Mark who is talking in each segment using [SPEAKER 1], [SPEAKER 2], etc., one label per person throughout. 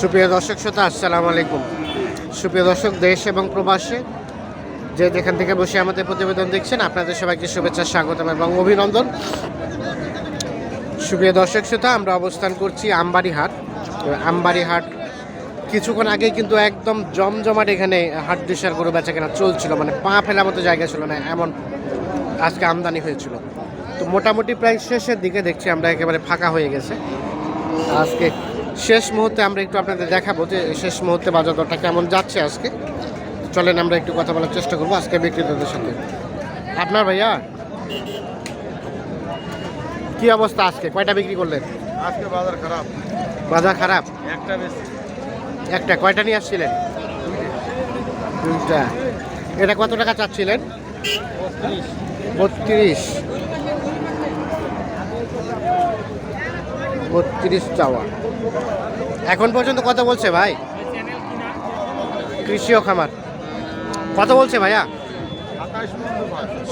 [SPEAKER 1] সুপ্রিয় দর্শক শ্রোতা, আসসালামু আলাইকুম। সুপ্রিয় দর্শক, দেশ এবং প্রবাসে যে যেখান থেকে বসে আমাদের প্রতিবেদন দেখছেন, আপনাদের সবাইকে শুভেচ্ছা, স্বাগতম এবং অভিনন্দন। সুপ্রিয় দর্শক শ্রোতা, আমরা অবস্থান করছি আমবাড়ি হাট আমবাড়ি হাট কিছুক্ষণ আগে কিন্তু একদম জমজমাট এখানে হাট ডিসার গরু বেচা কেনা চলছিল মানে পা ফেলার মতো জায়গা ছিল না, এমন আজকে আমদানি হয়েছিল। তো মোটামুটি প্রায় শেষের দিকে দেখছি আমরা একেবারে ফাঁকা হয়ে গেছে। আজকে শেষ মুহূর্তে আমরা একটু আপনাদের দেখাবো যে শেষ মুহূর্তে বাজার দরটা কেমন যাচ্ছে আজকে। চলেন আমরা একটু কথা বলার চেষ্টা করব আজকে বিক্রেতাদের সাথে। আপনার ভাইয়া? কি অবস্থা আজকে? কয়টা বিক্রি করলেন?
[SPEAKER 2] আজকে বাজার খারাপ।
[SPEAKER 1] বাজার খারাপ?
[SPEAKER 2] একটা বেশি।
[SPEAKER 1] একটা কয়টা নিয়ে আসছিলেন? দুইটা। এটা কত টাকা চাচ্ছিলেন? বত্রিশ। বত্রিশ চাওয়া। এখন পর্যন্ত কত বলছে ভাই? কৃষি ও খামার। কত বলছে ভাইয়া?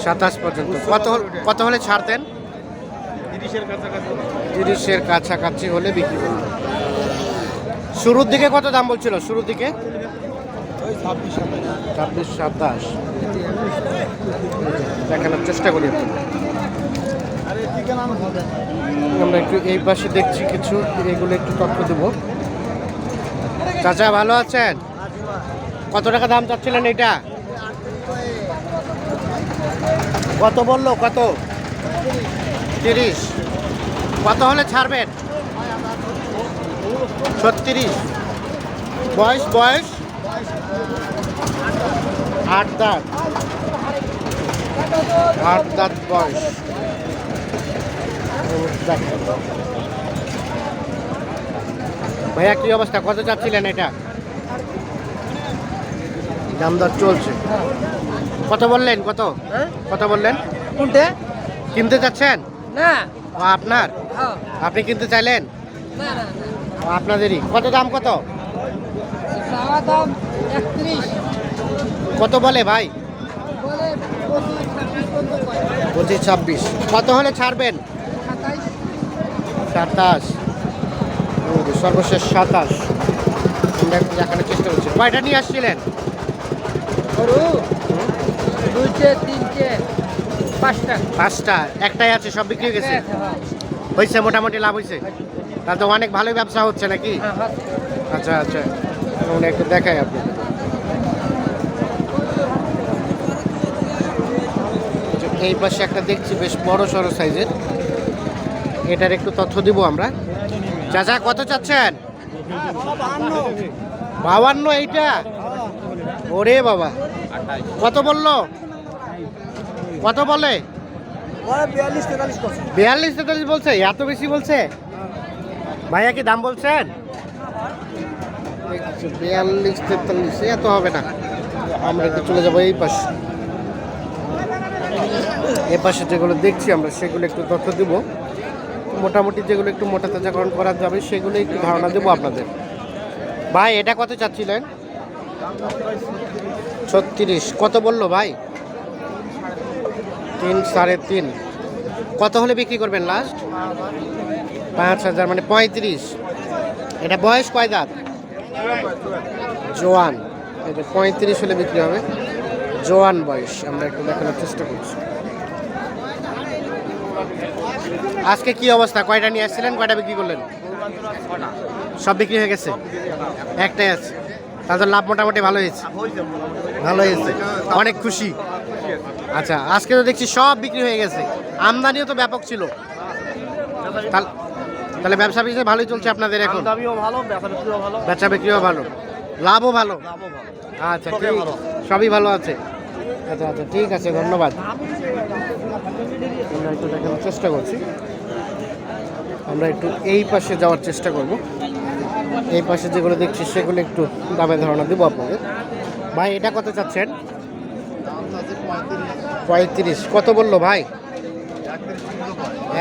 [SPEAKER 1] সাতাশ পর্যন্ত। কত কত হলে ছাড়তেন?
[SPEAKER 2] তিরিশের কাছাকাছি
[SPEAKER 1] হলে বিক্রি করবেন শুরুর দিকে কত দাম বলছিল? শুরুর দিকে?
[SPEAKER 2] ছাব্বিশ, সাতাশ।
[SPEAKER 1] দেখানোর চেষ্টা করি আমরা একটু এই পাশে দেখছি কিছু, এগুলো একটু তথ্য দেবো। চাচা, ভালো আছেন? কত টাকা দাম চাচ্ছিলেন এটা? কত বলল? কত? তিরিশ। কত হলে ছাড়বেন? ছত্রিশ। বয়স বয়স? আট দাঁত। আট দাঁত বয়স। ভাইয়া কি অবস্থা? কত চাচ্ছিলেন এটা? দাম দর চলছে। কত বললেন? কত? কত বললেন?
[SPEAKER 3] কোনটা?
[SPEAKER 1] কিনতে চাচ্ছেন?
[SPEAKER 3] না।
[SPEAKER 1] আপনার?
[SPEAKER 3] হ্যাঁ
[SPEAKER 1] আপনি কিনতে চাইলেন?
[SPEAKER 3] না না
[SPEAKER 1] ও আপনাদেরই। কত দাম কত?
[SPEAKER 3] দাম
[SPEAKER 1] কত বলে ভাই?
[SPEAKER 3] পঁচিশ ছাব্বিশ
[SPEAKER 1] কত হলে ছাড়বেন? সাতাশ। সর্বশেষ সাতাশ। আমরা একটু দেখানোর চেষ্টা করছি। কয়টা নিয়ে আসছিলেন?
[SPEAKER 3] গরু দুইটে তিনটে পাঁচটা।
[SPEAKER 1] পাঁচটা একটাই আছে সব বিক্রি হয়ে গেছে? হয়েছে মোটামুটি লাভ হয়েছে তাহলে তো অনেক ভালোই ব্যবসা হচ্ছে নাকি?
[SPEAKER 3] হ্যাঁ, হ্যাঁ।
[SPEAKER 1] আচ্ছা আচ্ছা। আমরা একটু দেখাই আপনাকে আচ্ছা, এই পাশে একটা দেখছি বেশ বড় সড়ো সাইজের। এটার একটু তথ্য দিব আমরা। চাচা, কত চাচ্ছেন? বাবান্ন এইটা? ওরে বাবা। কত বলল? কত বলে?
[SPEAKER 3] বিয়াল্লিশ তেতাল্লিশ
[SPEAKER 1] বলছে, এত বেশি বলছে? ভাইয়া কি দাম বলছেন? বিয়াল্লিশ তেতাল্লিশ এত হবে না। আমরা একটু চলে যাব এই পাশে। এ পাশে যেগুলো দেখছি আমরা, সেগুলো একটু তথ্য দেবো। মোটামুটি যেগুলো একটু মোটা তাজাকরণ করা যাবে সেগুলো একটু ধারণা দেবো আপনাদের। ভাই, এটা কত চাচ্ছিলেন? ছত্রিশ। কত বলল ভাই? তিন, সাড়ে তিন। কত হলে বিক্রি করবেন লাস্ট পাঁচ হাজার মানে পঁয়ত্রিশ। এটা বয়স কয় দাঁত? জোয়ান। এটা পঁয়ত্রিশ হলে বিক্রি হবে। জোয়ান বয়স, আমরা একটু দেখানোর চেষ্টা করছি। আজকে কি অবস্থা? কয়টা নিয়ে আসছিলেন? কয়টা বিক্রি করলেন? সব বিক্রি হয়ে গেছে? একটাই আছে। তাদের লাভ মোটামুটি ভালো হয়েছে। ভালো হয়েছে। অনেক খুশি। আচ্ছা আজকে তো দেখছি সব বিক্রি হয়ে গেছে। আমদানিও তো ব্যাপক ছিল। তাহলে- তাহলে ব্যবসা বিজনেস ভালোই চলছে আপনাদের এখন?
[SPEAKER 2] ব্যবসা বিক্রিও ভালো।
[SPEAKER 1] লাভও ভালো। আচ্ছা ঠিক। সবই ভালো আছে। আচ্ছা আচ্ছা ঠিক আছে ধন্যবাদ। আমরা একটু দেখানোর চেষ্টা করছি। আমরা একটু এই পাশে যাওয়ার চেষ্টা করব। এই পাশে যেগুলো দেখছি, সেগুলো একটু দামে ধারণা দেবো আপনাদের। ভাই, এটা কত চাচ্ছেন? পঁয়ত্রিশ। কত বলল ভাই?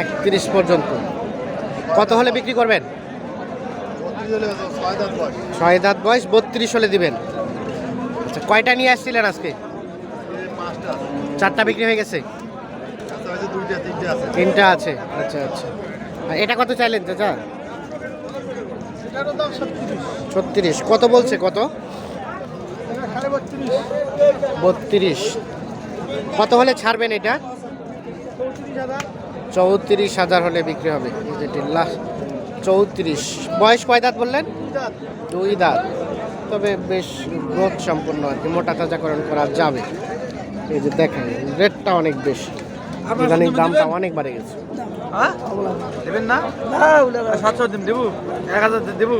[SPEAKER 1] একত্রিশ পর্যন্ত। কত হলে বিক্রি করবেন? ছয় দাঁত বয়স, বত্রিশ হলে দিবেন। আচ্ছা কয়টা নিয়ে আসছিলেন আজকে? চারটা বিক্রি হয়ে গেছে।
[SPEAKER 2] তিনটে আছে।
[SPEAKER 1] আচ্ছা আচ্ছা। এটা কত চাইলেন চাচা?
[SPEAKER 2] ছত্রিশ।
[SPEAKER 1] কত বলছে কত?
[SPEAKER 2] বত্রিশ।
[SPEAKER 1] কত হলে ছাড়বেন এটা?
[SPEAKER 2] চৌত্রিশ হাজার।
[SPEAKER 1] হলে বিক্রি হবে। লাস্ট চৌত্রিশ। বয়স কয় দাঁত বললেন? দুই দাঁত। তবে বেশ গ্রোথ সম্পূর্ণ আর কি। মোটা তাজাকরণ করা যাবে। এই যে দেখেন রেটটা অনেক বেশি। ইদানিং দামটা অনেক বাড়ে গেছে।
[SPEAKER 2] হ্যাঁ? দেবেন না? সাতশো দিন দেবো। এক হাজার দেবো।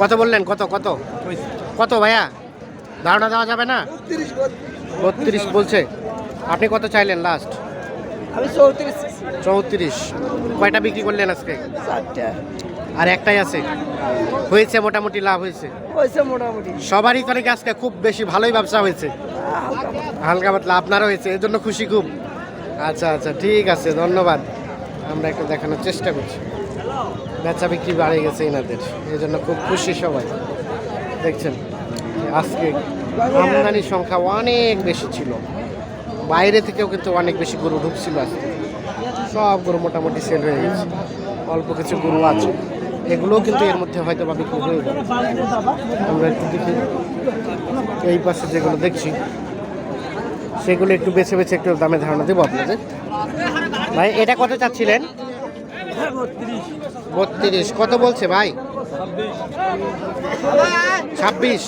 [SPEAKER 1] কত বললেন? কত কত? কত ভাইয়া? ধারণা দেওয়া যাবে না? বত্রিশ বলছে। আপনি কত চাইলেন লাস্ট
[SPEAKER 3] আমি চৌত্রিশ।
[SPEAKER 1] চৌত্রিশ। কয়টা বিক্রি করলেন আজকে? আর একটাই আছে। হয়েছে মোটামুটি লাভ হয়েছে।
[SPEAKER 3] হয়েছে মোটামুটি।
[SPEAKER 1] সবারই তো নাকি আজকে খুব বেশি ভালোই ব্যবসা হয়েছে। হালকা পাতলা। আপনারও হয়েছে এর জন্য খুশি খুব। আচ্ছা আচ্ছা ঠিক আছে, ধন্যবাদ। আমরা একটু দেখানোর চেষ্টা করছি। বেচা বিক্রি বাড়ে গেছে এনাদের, এই জন্য খুব খুশি সবাই। দেখছেন, আজকে আমদানির সংখ্যা অনেক বেশি ছিল। বাইরে থেকেও কিন্তু অনেক বেশি গরু ঢুকছিল আজকে। সব গরু মোটামুটি সেল হয়ে গেছে। অল্প কিছু গরু আছে। এগুলোও কিন্তু এর মধ্যে হয়তো বা বিক্রি হয়ে যাবে। আমরা একটু দেখি। এই পাশে যেগুলো দেখছি সেগুলো একটু বেছে বেছে একটু দামে ধারণা দেবো আপনাদের। ভাই, এটা কত চাচ্ছিলেন? বত্রিশ। কত বলছে ভাই? ছাব্বিশ।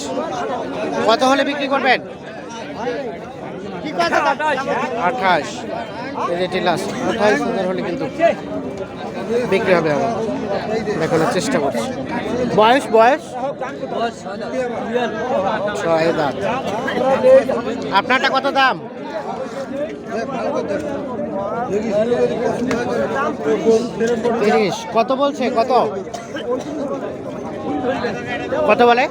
[SPEAKER 1] কত হলে বিক্রি করবেন? আঠাশ। এটি লাস্ট আঠাশ হাজার হলে কিন্তু বিক্রি হবে আমার দেখানোর চেষ্টা করছি। বয়স বয়স? ছয় দাঁত। আপনারটা কত দাম? তিরিশ। কত বলছে? কত? কত বলে?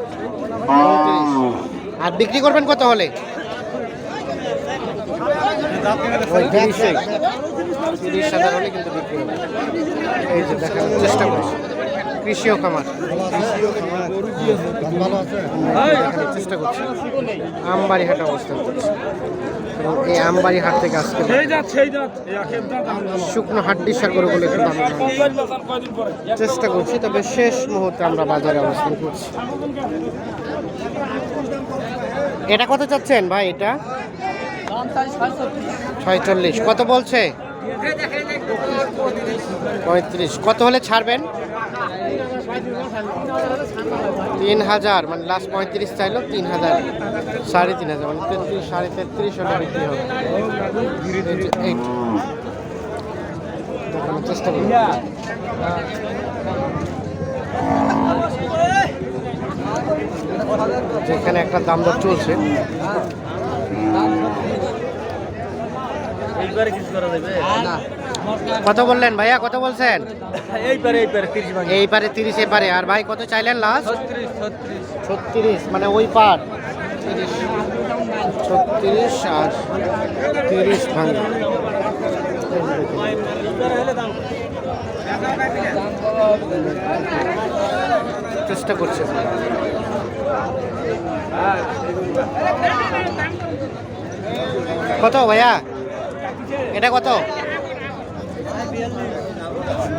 [SPEAKER 1] আর বিক্রি করবেন কত হলে? ওই তিরিশ। হাজার হলে কিন্তু বিক্রি হবে। এই যে দেখানোর চেষ্টা করছি। কৃষিও খামার। চেষ্টা করছি। আমবাড়ি হাট অবস্থান করছি। এবং এই আমবাড়ি হাট থেকে আজকে শুকনো হাড্ডি সার করে বলে। চেষ্টা করছি তবে শেষ মুহূর্তে আমরা বাজারে অবস্থান করছি। এটা কত চাচ্ছেন ভাই এটা? ছয়চল্লিশ। কত বলছে? পঁয়ত্রিশ। কত হলে ছাড়বেন? তিন হাজার। মানে লাস্ট পঁয়ত্রিশ চাইলো তিন হাজার। সাড়ে তিন হাজার। মানে তেত্রিশ, সাড়ে তেত্রিশ হলে বিক্রি হবে। চেষ্টা করি যেখানে একটা দাম দর চলছে
[SPEAKER 2] এইবারে কিছু করা যাবে
[SPEAKER 1] কত বললেন ভাইয়া? কত বলছেন? এই পারে তিরিশ এ পারে আর ভাই কত চাইলেন লাস্ট
[SPEAKER 2] ছত্রিশ
[SPEAKER 1] মানে ওই পার। ছত্রিশ আর তিরিশ ভাঙে। চেষ্টা করছে। কত ভাইয়া? এটা কত?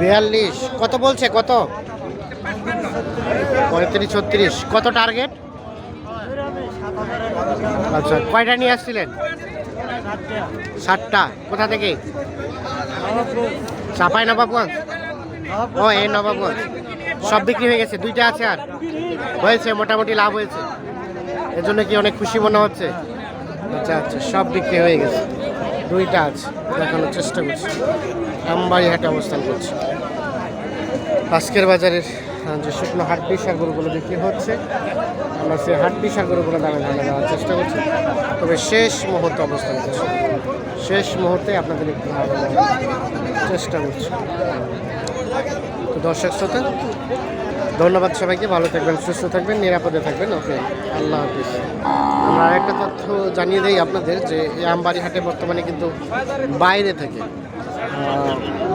[SPEAKER 1] বিয়াল্লিশ। কত বলছে? কত? পঁয়ত্রিশ ছত্রিশ। কত টার্গেট আচ্ছা কয়টা নিয়ে আসছিলেন? ষাটটা কোথা থেকে? চাপাই নবাবগঞ্জ। ও, এই নবাবগঞ্জ। সব বিক্রি হয়ে গেছে, দুইটা আছে আর। হয়েছে, মোটামুটি লাভ হয়েছে। এর জন্য কি অনেক খুশি মনে হচ্ছে? আচ্ছা আচ্ছা সব বিক্রি হয়ে গেছে। দুইটা আছে, দেখানোর চেষ্টা করছি। আমবাড়ি হাটে অবস্থান করছি। আজকের বাজারের যে শুকনো হাড্ডি গরুগুলো বিক্রি হচ্ছে, আমরা সেই হাড্ডি সাগরগুলো দামে দামে দেওয়ার চেষ্টা করছি। তবে শেষ মুহূর্তে অবস্থান করছি। শেষ মুহূর্তে আপনাদের একটু ধারণা চেষ্টা করছি। দর্শক শ্রোতা, ধন্যবাদ সবাইকে, ভালো থাকবেন, সুস্থ থাকবেন, নিরাপদে থাকবেন, ওকে, আল্লাহ হাফিজ। আমরা আরেকটা তথ্য জানিয়ে দেই আপনাদের যে এই আমবাড়ি হাটে বর্তমানে কিন্তু বাইরে থেকে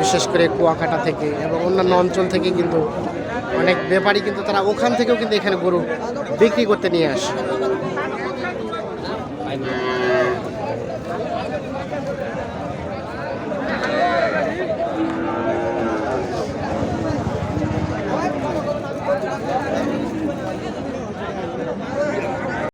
[SPEAKER 1] বিশেষ করে কুয়াকাটা থেকে এবং অন্যান্য অঞ্চল থেকে কিন্তু অনেক ব্যাপারী কিন্তু তারা ওখান থেকেও কিন্তু এখানে গরু বিক্রি করতে নিয়ে আসে।